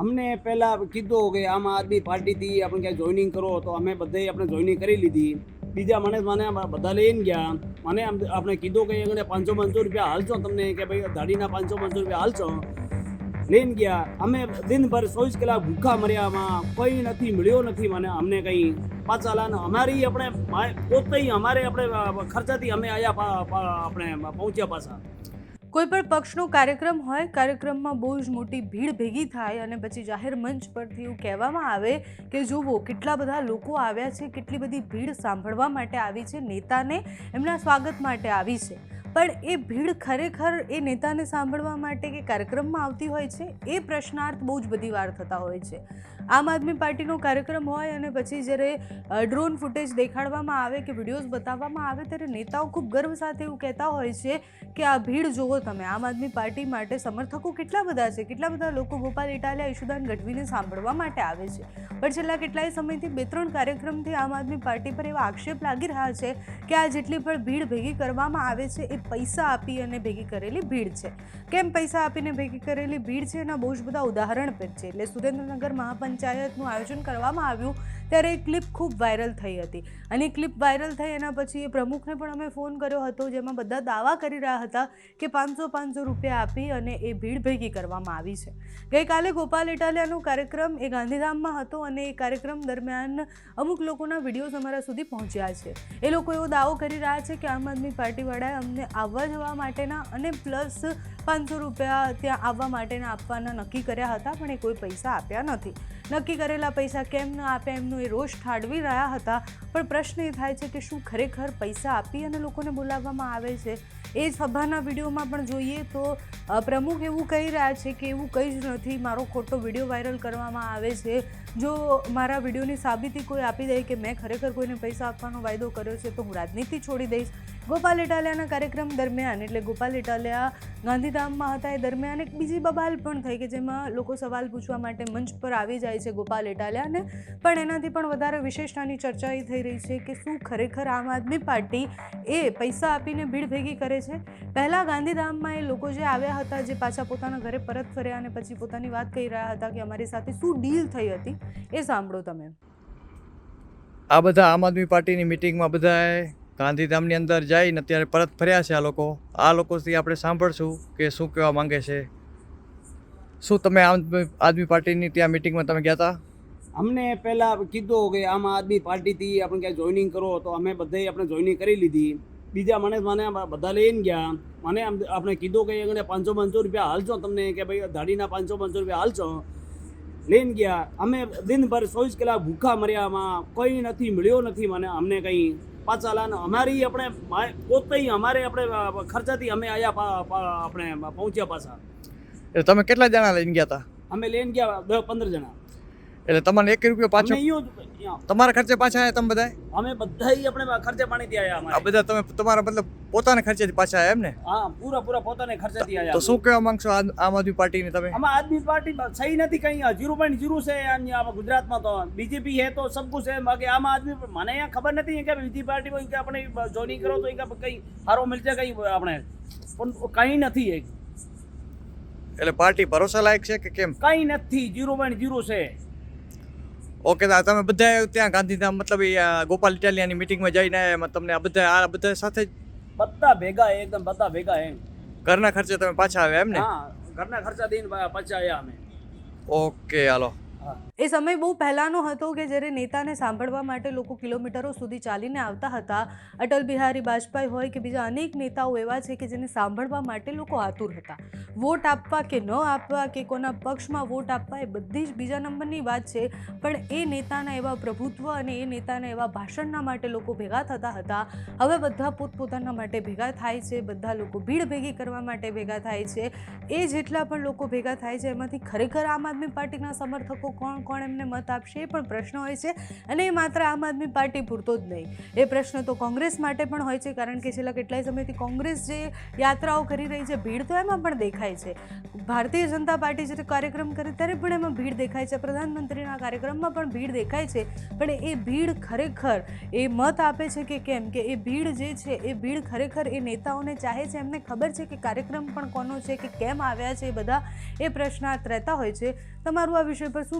અમને પહેલાં કીધું કે આમ આદમી પાર્ટીથી આપણે ક્યાંય જોઈનિંગ કરો, તો અમે બધે આપણે જોઈનિંગ કરી લીધી. બીજા મને મને બધા લઈને ગયા. મને આપણે કીધું કે એમને પાંચસો પાંચસો રૂપિયા હાલશો તમને, કે ભાઈ દાઢીના પાંચસો પાંચસો રૂપિયા હાલશો. લઈને ગયા. અમે દિનભર ચોવીસ કલાક ભૂખા મર્યામાં કંઈ નથી, મળ્યો નથી મને અમને કંઈ. પાછા લાને અમારી આપણે પોતે અમારે આપણે ખર્ચાથી અમે આયા આપણે પહોંચ્યા પાછા. કોઈ પણ પક્ષનો કાર્યક્રમ હોય, કાર્યક્રમમાં બહુ જ મોટી ભીડ ભેગી થાય અને પછી જાહેર મંચ પરથી એવું કહેવામાં આવે કે જુઓ કેટલા બધા લોકો આવ્યા છે, કેટલી બધી ભીડ સાંભળવા માટે આવી છે, નેતાને એમના સ્વાગત માટે આવી છે. પણ એ ભીડ ખરેખર એ નેતાને સાંભળવા માટે કે કાર્યક્રમમાં આવતી હોય છે, એ પ્રશ્નાર્થ બહુ જ બધી વાર થતા હોય છે. આમ આદમી પાર્ટીનો કાર્યક્રમ હોય અને પછી જ્યારે ડ્રોન ફૂટેજ દેખાડવામાં આવે કે વિડીયોઝ બતાવવામાં આવે ત્યારે નેતાઓ ખૂબ ગર્વ સાથે એવું કહેતા હોય છે કે આ ભીડ જુઓ તમે. આમ આદમી પાર્ટી માટે સમર્થકો કેટલા બધા છે? કેટલા બધા લોકો ગોપાલ ઇટાલિયા, ઈશુદાન ગઢવીને સાંભળવા માટે આવે છે? પણ છેલ્લા કેટલાય સમયથી બે ત્રણ કાર્યક્રમથી આમ આદમી પાર્ટી પર એવા આક્ષેપ લાગી રહ્યા છે કે આ જેટલી પણ ભીડ ભેગી કરવામાં આવે છે, એ પૈસા આપી અને ભેગી કરેલી ભીડ છે. કેમ પૈસા આપીને ભેગી કરેલી ભીડ છે એના બહુ જ બધા ઉદાહરણ પણ છે. એટલે સુરેન્દ્રનગર મહાપંચાયતનું આયોજન કરવામાં આવ્યું ત્યારે એ ક્લિપ ખૂબ વાયરલ થઈ હતી. અને એ ક્લિપ વાયરલ થઈ એના પછી એ પ્રમુખને પણ અમે ફોન કર્યો હતો, જેમાં બધા દાવા કરી રહ્યા હતા કે પાંચસો પાંચસો રૂપિયા આપી અને એ ભીડ ભેગી કરવામાં આવી છે. ગઈકાલે ગોપાલ ઇટાલિયાનો કાર્યક્રમ એ ગાંધીધામમાં હતો અને એ કાર્યક્રમ દરમિયાન અમુક લોકોના વિડીયોઝ અમારા સુધી પહોંચ્યા છે. એ લોકો એવો દાવો કરી રહ્યા છે કે આમ આદમી પાર્ટીવાળાએ અમને આવવા જવા માટેના અને પ્લસ પાંચસો રૂપિયા ત્યાં આવવા માટેના આપવાના નક્કી કર્યા હતા, પણ એ કોઈ પૈસા આપ્યા નથી. નક્કી કરેલા પૈસા કેમ ન આપ્યા એમનો એ રોષ ઠાળવી રહ્યા હતા. પણ પ્રશ્ન એ થાય છે કે શું ખરેખર પૈસા આપી અને લોકોને બોલાવવામાં આવે છે? એ સભાના વિડીયોમાં પણ જોઈએ તો પ્રમુખ એવું કહી રહ્યા છે કે એવું કંઈ જ નથી, મારો ખોટો વીડિયો વાયરલ કરવામાં આવે છે. જો મારા વિડીયોની સાબિતી કોઈ આપી દે કે મેં ખરેખર કોઈને પૈસા આપવાનો વાયદો કર્યો છે, તો હું રાજનીતિ છોડી દઈશ. ગોપાલ ઇટાલિયાના કાર્યક્રમ દરમિયાન, એટલે ગોપાલ ઇટાલિયા ગાંધીધામમાં હતા એ દરમિયાન એક બીજી બબાલ પણ થઈ કે જેમાં લોકો સવાલ પૂછવા માટે મંચ પર આવી જાય છે ગોપાલ ઇટાલિયાને. પણ એનાથી પણ વધારે વિશેષતાની ચર્ચા એ થઈ રહી છે કે શું ખરેખર આમ આદમી પાર્ટી એ પૈસા આપીને ભીડ ભેગી કરે છે. પહેલાં ગાંધીધામમાં એ લોકો જે આવ્યા હતા જે પાછા પોતાના ઘરે પરત ફર્યા અને પછી પોતાની વાત કહી રહ્યા હતા કે અમારી સાથે શું ડીલ થઈ હતી એ સાંભળો તમે. આ બધા આમ આદમી પાર્ટીની મિટિંગમાં બધાએ ગાંધીધામની અંદર જઈને અત્યારે પરત ફર્યા છે આ લોકો. આ લોકોથી આપણે સાંભળશું કે શું કહેવા માંગે છે. શું તમે આમ આદમી પાર્ટીની ત્યાં મિટિંગમાં તમે ગયા હતા? અમને પહેલાં કીધું કે આમ આદમી પાર્ટીથી આપણે ક્યાંય જોઈનિંગ કરો તો અમે બધે આપણે જોઈનિંગ કરી લીધી. બીજા મને મને બધા લઈને ગયા. મને આમ આપણે કીધું કે એમને પાંચસો પાંચસો રૂપિયા હાલશો તમને કે ભાઈ દાઢીના પાંચસો પાંચસો રૂપિયા હાલશો. લઈને ગયા. અમે દિનભર ચોવીસ કલાક ભૂખા મર્યામાં કંઈ નથી મળ્યો નથી મને અમને કંઈ. પાછા લાને અમારી આપણે પોતે અમારે આપણે ખર્ચાથી અમે પા- આપણે પહોંચ્યા પાછા. એટલે તમે કેટલા જણા લઈને ગયા હતા અમે લઈને ગયા દસ પંદર જણા. એટલે તમને એક રૂપિયો પાછો. તમારા ખર્ચે પાછા આવ્યા તમે બધા અમે બધા આપણે ખર્ચે પાણીથી આયા આ બધા તમે તમારા મતલબ પોતાના ખર્ચેથી પાછા આવ્યા એમ ને હા પૂરા પૂરા પોતાને ખર્ચેથી આવ્યા તો શું કહેવા માંગશો આમ આદમી પાર્ટીની તમે? આમ આદમી પાર્ટી સહી નથી કઈ. જીરો પોઈન્ટ જીરો છે ગુજરાતમાં તો. બીજેપી હે તો સબ કુછ બાકી આમ આદમી મને અહીંયા ખબર નથી કે બીજી પાર્ટી હોય કે આપણે જોઈનિંગ કરો તો કઈ સારો મળશે કઈ આપણે. પણ કઈ નથી એક. એટલે પાર્ટી ભરોસા લાયક છે કે કેમ? કઈ નથી. જીરો પોઈન્ટ જીરો છે. ઓકે તમે બધા ત્યાં ગાંધીધામ મતલબ એ ગોપાલ ઇટાલિયાની મિટિંગમાં જઈને તમને આ બધા આ બધા સાથે બધા ભેગા એકદમ બધા ભેગા એમ. ઘરના ખર્ચે તમે પાછા આવ્યા એમ ને? ઘરના ખર્ચા દઈને પાછા આવ્યા અમે. ઓકે હાલો. એ સમય બહુ પહેલાંનો હતો કે જ્યારે નેતાને સાંભળવા માટે લોકો કિલોમીટરો સુધી ચાલીને આવતા હતા. અટલ બિહારી વાજપેયી હોય કે બીજા અનેક નેતાઓ એવા છે કે જેને સાંભળવા માટે લોકો આતુર હતા. વોટ આપવા કે ન આપવા કે કોના પક્ષમાં વોટ આપવા એ બધી જ બીજા નંબરની વાત છે. પણ એ નેતાના એવા પ્રભુત્વ અને એ નેતાના એવા ભાષણના માટે લોકો ભેગા થતા હતા. હવે બધા પોતપોતાના માટે ભેગા થાય છે. બધા લોકો ભીડ ભેગી કરવા માટે ભેગા થાય છે. એ જેટલા પણ લોકો ભેગા થાય છે, એમાંથી ખરેખર આમ આદમી પાર્ટીના સમર્થકો કોણ કોણ એમને મત આપશે એ પણ પ્રશ્ન હોય છે અને એ માત્ર આમ આદમી પાર્ટી પૂરતો જ નહીં. એ પ્રશ્ન તો કોંગ્રેસ માટે પણ હોય છે કારણ કે છેલ્લા કેટલાય સમયથી કોંગ્રેસ જે યાત્રાઓ કરી રહી છે, ભીડ તો એમાં પણ દેખાય છે. ભારતીય જનતા પાર્ટી જ્યારે કાર્યક્રમ કરે ત્યારે પણ એમાં ભીડ દેખાય છે. પ્રધાનમંત્રીના કાર્યક્રમમાં પણ ભીડ દેખાય છે. પણ એ ભીડ ખરેખર એ મત આપે છે કે કેમ? કે એ ભીડ જે છે, એ ભીડ ખરેખર એ નેતાઓને ચાહે છે? એમને ખબર છે કે કાર્યક્રમ પણ કોનો છે, કે કેમ આવ્યા છે એ બધા? એ પ્રશ્નાર્થ રહેતા હોય છે. તમારું આ વિષય પર શું